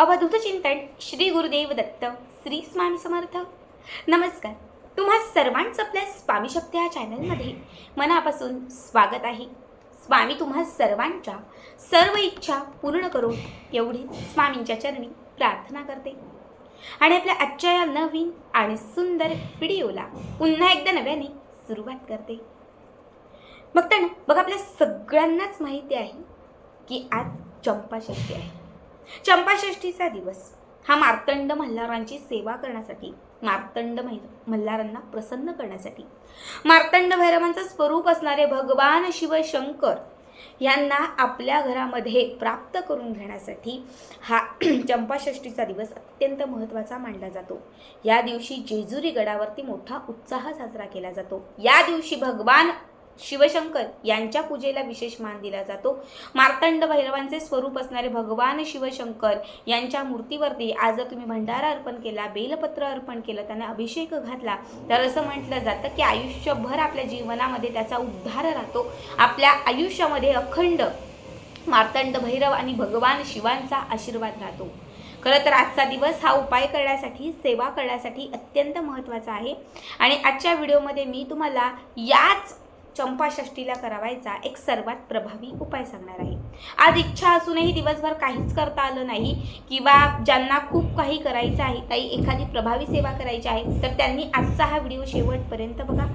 अवधूत चिंतन श्री गुरुदेव दत्त श्री स्वामी समर्थ. नमस्कार. तुम्हा सर्वांचं आपल्या स्वामी शब्द या चॅनलमध्ये मनापासून स्वागत आहे. स्वामी तुम्हा सर्वांच्या सर्व इच्छा पूर्ण करो एवढी स्वामींच्या चरणी प्रार्थना करते. आणि आपल्या आजच्या या नवीन आणि सुंदर व्हिडिओला पुन्हा एकदा नव्याने सुरुवात करते. बघता ना बघा आपल्या सगळ्यांनाच माहिती आहे की आज चंपाषष्ठी आहे. चंपाषष्ठीचा दिवस. हा मार्तंड मल्हारांची सेवा करण्यासाठी मार्तंड मल्हारांना प्रसन्न करण्यासाठी. मार्तंड भैरवांचं स्वरूप असणारे भगवान शिवशंकर यांना आपल्या घरामध्ये प्राप्त करून घेण्यासाठी हा चंपाषष्ठीचा दिवस अत्यंत महत्त्वाचा मानला जातो. या दिवशी जेजुरी गडावरती मोठा उत्साह साजरा केला जातो. या दिवशी भगवान शिवशंकर यांच्या पूजेला विशेष मान दिला जातो. मार्तंड भैरवांचे स्वरूप असणारे भगवान शिवशंकर यांच्या मूर्तीवरती आज जर तुम्ही भंडारा अर्पण केला बेलपत्र अर्पण केलं त्यांना अभिषेक घातला तर असं म्हटलं जातं की आयुष्यभर आपल्या जीवनामध्ये त्याचा उद्धार राहतो. आपल्या आयुष्यामध्ये अखंड मार्तंड भैरव आणि भगवान शिवांचा आशीर्वाद राहतो. खरं तर आजचा दिवस हा उपाय करण्यासाठी सेवा करण्यासाठी अत्यंत महत्त्वाचा आहे. आणि आजच्या व्हिडिओमध्ये मी तुम्हाला याच चंपाषष्टीला करावायचा एक सर्वात प्रभावी उपाय सांगणार आहे. आज इच्छा असूनही दिवसभर काहीच करता आलं नाही. किंवा ज्यांना खूप काही करायचं आहे काही एखादी प्रभावी सेवा करायची आहे तर त्यांनी आजचा हा व्हिडिओ शेवटपर्यंत बघा.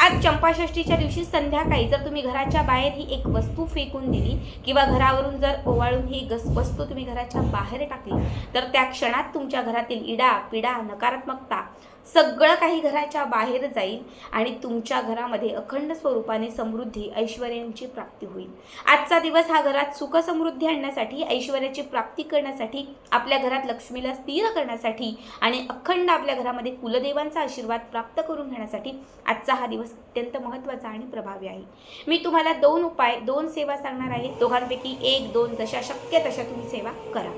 आज चंपाषष्टीच्या दिवशी संध्याकाळी जर तुम्ही घराच्या बाहेर ही एक वस्तू फेकून दिली किंवा घरावरून जर ओवाळून ही गस वस्तू तुम्ही घराच्या बाहेर टाकली तर त्या क्षणात तुमच्या घरातील इडा पिडा नकारात्मकता सगळं काही घराच्या बाहेर जाईल आणि तुमच्या घरामध्ये अखंड स्वरूपाने समृद्धी ऐश्वर्यांची प्राप्ती होईल. आजचा दिवस हा घरात घरात सुखसमृद्धी आणण्यासाठी ऐश्वर्याची प्राप्ती करण्यासाठी आपल्या घरात लक्ष्मीला स्थिर करण्यासाठी आणि अखंड आपल्या घरामध्ये कुलदेवांचा आशीर्वाद प्राप्त करून घेण्यासाठी आजचा हा दिवस अत्यंत महत्त्वाचा आणि प्रभावी आहे. मी तुम्हाला दोन उपाय दोन सेवा सांगणार आहे. दोघांपैकी एक दोन जशा शक्य तशा तुम्ही सेवा करा.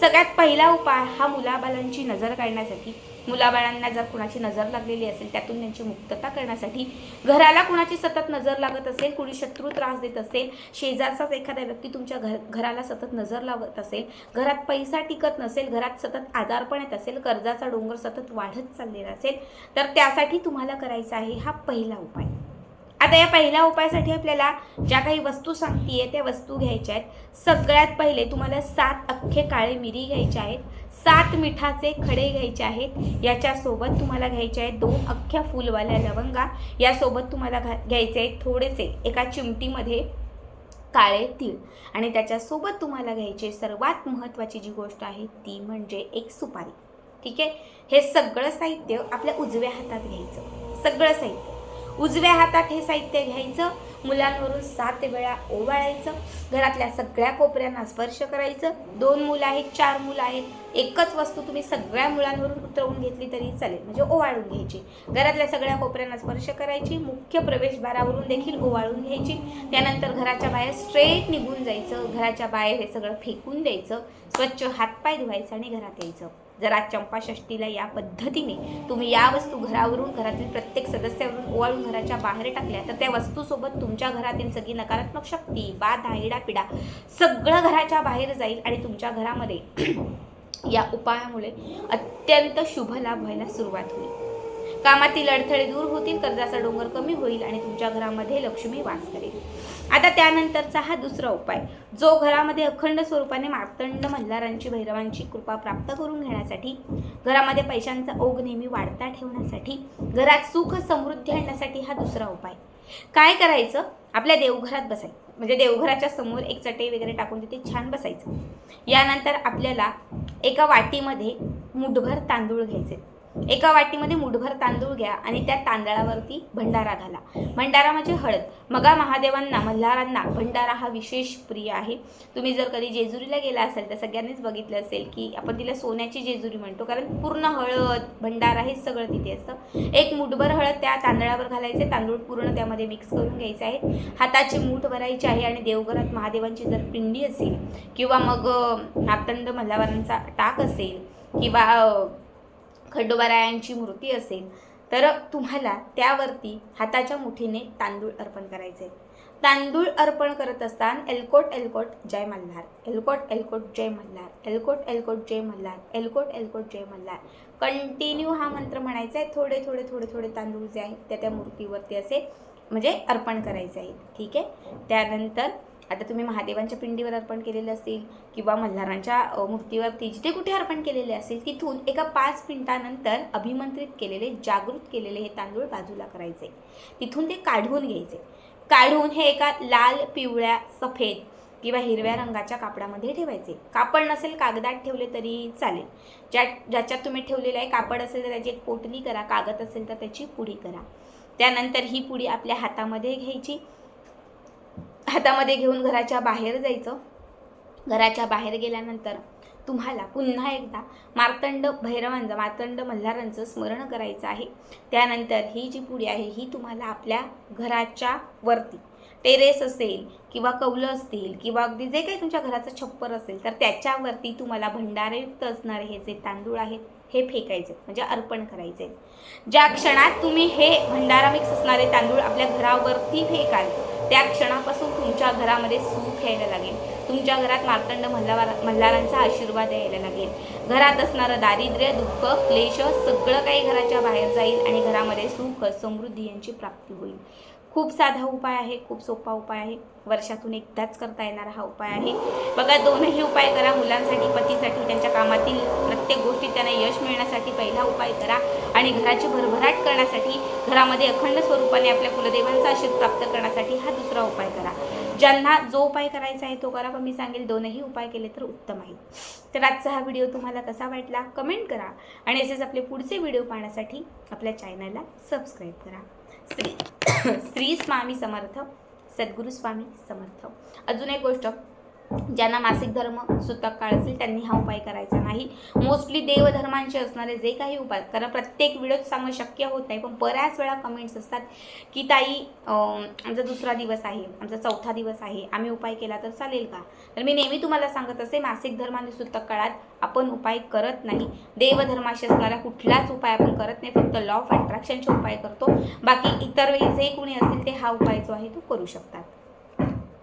सगळ्यात पहिला उपाय हा मुलाबालांची नजर काढण्यासाठी मुलाबाळांना जर कुणाची नजर लागलेली असेल त्यातून त्यांची मुक्तता करण्यासाठी घराला कुणाची सतत नजर लागत असेल कुणी शत्रू त्रास देत असेल शेजारचाच एखादा व्यक्ती तुमच्या घर घराला सतत नजर लावत असेल घरात पैसा टिकत नसेल घरात सतत आजारपण येत असेल कर्जाचा डोंगर सतत वाढत चाललेला असेल तर त्यासाठी तुम्हाला करायचा आहे हा पहिला उपाय. आता या पहिल्या उपायासाठी आपल्याला ज्या काही वस्तू सांगतीये त्या वस्तू घ्यायच्या आहेत. सगळ्यात पहिले तुम्हाला सात अख्खे काळे मिरी घ्यायचे आहेत. सात मिठाचे खडे घ्यायचे आहेत. याच्यासोबत तुम्हाला घ्यायचे आहेत दोन अख्ख्या फुलवाल्या लवंगा. यासोबत तुम्हाला घा घ्यायचे आहेत थोडेसे एका चिमटीमध्ये काळे तीळ. आणि त्याच्यासोबत तुम्हाला घ्यायचे सर्वात महत्त्वाची जी गोष्ट आहे ती म्हणजे एक सुपारी. ठीक आहे? हे सगळं साहित्य आपल्या उजव्या हातात घ्यायचं. सगळं साहित्य. उजव्या हातात हे साहित्य घ्यायचं मुलांवरून सात वेळा ओवाळायचं घरातल्या सगळ्या कोपऱ्यांना स्पर्श करायचं. दोन मुलं आहेत चार मुलं आहेत एकच वस्तू तुम्ही सगळ्या मुलांवरून उतरवून घेतली तरी चालेल म्हणजे ओवाळून घ्यायची. घरातल्या सगळ्या कोपऱ्यांना स्पर्श करायची मुख्य प्रवेशद्वारावरून देखील ओवाळून घ्यायची. त्यानंतर घराच्या बाहेर स्ट्रेट निघून जायचं घराच्या बाहेर हे सगळं फेकून द्यायचं स्वच्छ हातपाय धुवायचं आणि घरात यायचं. जरा चंपाषष्टीला या पद्धतीने तुम्ही या वस्तू घरावरून घरातील प्रत्येक सदस्यावरून ओवाळून घराच्या बाहेर टाकल्या तर त्या वस्तूसोबत तुमच्या घरातील सगळी नकारात्मक शक्ती बाधा इडापिडा सगळं घराच्या बाहेर जाईल आणि तुमच्या घरामध्ये या उपायामुळे अत्यंत शुभ लाभ व्हायला सुरुवात होईल. कामातील अडथळे दूर होतील कर्जाचा डोंगर कमी होईल आणि तुमच्या घरामध्ये लक्ष्मी वास करेल. आता त्यानंतरचा हा दुसरा उपाय जो घरामध्ये अखंड स्वरूपाने मार्तंड मल्हारांची भैरवांची कृपा प्राप्त करून घेण्यासाठी घरामध्ये पैशांचा ओघ नेहमी वाढता ठेवण्यासाठी घरात सुख समृद्धी आणण्यासाठी हा दुसरा उपाय. काय करायचं? आपल्या देवघरात बसायचं. म्हणजे देवघराच्या समोर एक चटई वगैरे टाकून तिथे छान बसायचं. यानंतर आपल्याला एका वाटीमध्ये मुठभर तांदूळ घ्यायचे. एका वाटीमध्ये मुठभर तांदूळ घ्या आणि त्या तांदळावरती भंडारा घाला. भंडारा म्हणजे हळद. मगा महादेवांना मल्हारांना भंडारा हा विशेष प्रिय आहे. तुम्ही जर कधी जेजुरीला गेला असाल तर सगळ्यांनीच बघितलं असेल की आपण तिला सोन्याची जेजुरी म्हणतो कारण पूर्ण हळद भंडारा हे सगळं तिथे असतं. एक मुठभर हळद त्या तांदळावर घालायचे तांदूळ पूर्ण त्यामध्ये मिक्स करून घ्यायचे आहे हाताची मूठ भरायची आहे आणि देवघरात महादेवांची जर पिंडी असेल किंवा मग नातंड मल्हारांचा टाक असेल किंवा खंडोबारायांची मूर्ती असेल तर तुम्हाला त्यावरती हाताच्या मुठीने तांदूळ अर्पण करायचे. तांदूळ अर्पण करत असताना एलकोट एलकोट जय मल्हार एलकोट एलकोट जय मल्हार एलकोट एलकोट जय मल्हार एलकोट एलकोट जय मल्हार. कंटिन्यू हा मंत्र म्हणायचा आहे. थोडे थोडे थोडे थोडे तांदूळ जे आहेत त्या त्या मूर्तीवरती असे म्हणजे अर्पण करायचे आहेत ठीक आहे? त्यानंतर आता तुम्ही महादेवांच्या पिंडीवर अर्पण केलेले असतील किंवा मल्हारांच्या मूर्तीवरती जिथे कुठे अर्पण केलेले असेल तिथून एका पाच मिनिटानंतर अभिमंत्रित केलेले जागृत केलेले हे तांदूळ बाजूला करायचे. तिथून ते काढून घ्यायचे. काढून हे एका लाल पिवळ्या सफेद किंवा हिरव्या रंगाच्या कापडामध्ये ठेवायचे. कापड नसेल कागदात ठेवले तरी चालेल. ज्या ज्याच्यात तुम्ही ठेवलेलं आहे कापड असेल तर त्याची एक पोटली करा कागद असेल तर त्याची पुडी करा. त्यानंतर ही पुडी आपल्या हातामध्ये घ्यायची. हातामध्ये घेऊन घराच्या बाहेर जायचं. घराच्या बाहेर गेल्यानंतर तुम्हाला पुन्हा एकदा मार्तंड भैरवांचं मार्तंड मल्हारांचं स्मरण करायचं आहे. त्यानंतर ही जी पुडी आहे ही तुम्हाला आपल्या घराच्या वरती टेरेस असेल किंवा कौलं असतील किंवा अगदी जे काही तुमच्या घराचं छप्पर असेल तर त्याच्यावरती तुम्हाला भंडारयुक्त असणारे हे जे तांदूळ आहेत हे फेकायचे म्हणजे अर्पण करायचे ज्या क्षणात तुम्ही हे भंडारा मिक्स असणारे तांदूळ आपल्या घरावरती फेकाल त्या क्षणापासून तुमच्या घरामध्ये सुख यायला लागेल. तुमच्या घरात मार्तंड मल्हार मल्हारांचा आशीर्वाद यायला लागेल. घरात असणारं दारिद्र्य दुःख क्लेश सगळं काही घराच्या बाहेर जाईल आणि घरामध्ये सुख समृद्धी यांची प्राप्ती होईल. खूप साधा उपाय आहे खूप सोपा उपाय आहे. वर्षातून एकदाच करता येणारा हा उपाय आहे. बघा दोनही उपाय करा मुलांसाठी पतीसाठी त्यांच्या कामातील प्रत्येक गोष्टीत त्यांना यश मिळण्यासाठी पहिला उपाय करा. आणि घराची भरभराट करण्यासाठी घरामध्ये अखंड स्वरूपाने आपल्या कुलदेवांचा आशीर्वाद प्राप्त करण्यासाठी हा दुसरा उपाय करा. ज्यांना जो उपाय करायचा आहे तो करा. पण मी सांगेल दोनही उपाय केले तर उत्तम आहे. तर आजचा हा व्हिडिओ तुम्हाला कसा वाटला? कमेंट करा. आणि असेच आपले पुढचे व्हिडिओ पाहण्यासाठी आपल्या चॅनलला सबस्क्राईब करा. श्री श्री स्वामी समर्थ सद्गुरू स्वामी समर्थ. अजून एक गोष्ट. ज्यांना मासिक धर्म सुतक काळ असेल त्यांनी हा उपाय करायचा नाही. मोस्टली देवधर्मांचे असणारे जे काही उपाय कारण प्रत्येक व्हिडिओत सांगणं शक्य होत नाही पण बऱ्याच वेळा कमेंट्स असतात की ताई आमचा दुसरा दिवस आहे आमचा चौथा दिवस आहे आम्ही उपाय केला तर चालेल का? तर मी नेहमी तुम्हाला सांगत असे मासिक धर्म आणि सुतक काळात आपण उपाय करत नाही. देवधर्माशी असणारा कुठलाच उपाय आपण करत नाही फक्त लॉ ऑफ अट्रॅक्शनचे उपाय करतो. बाकी इतर वेळी जे कोणी असतील ते हा उपाय जो आहे तो करू शकतात.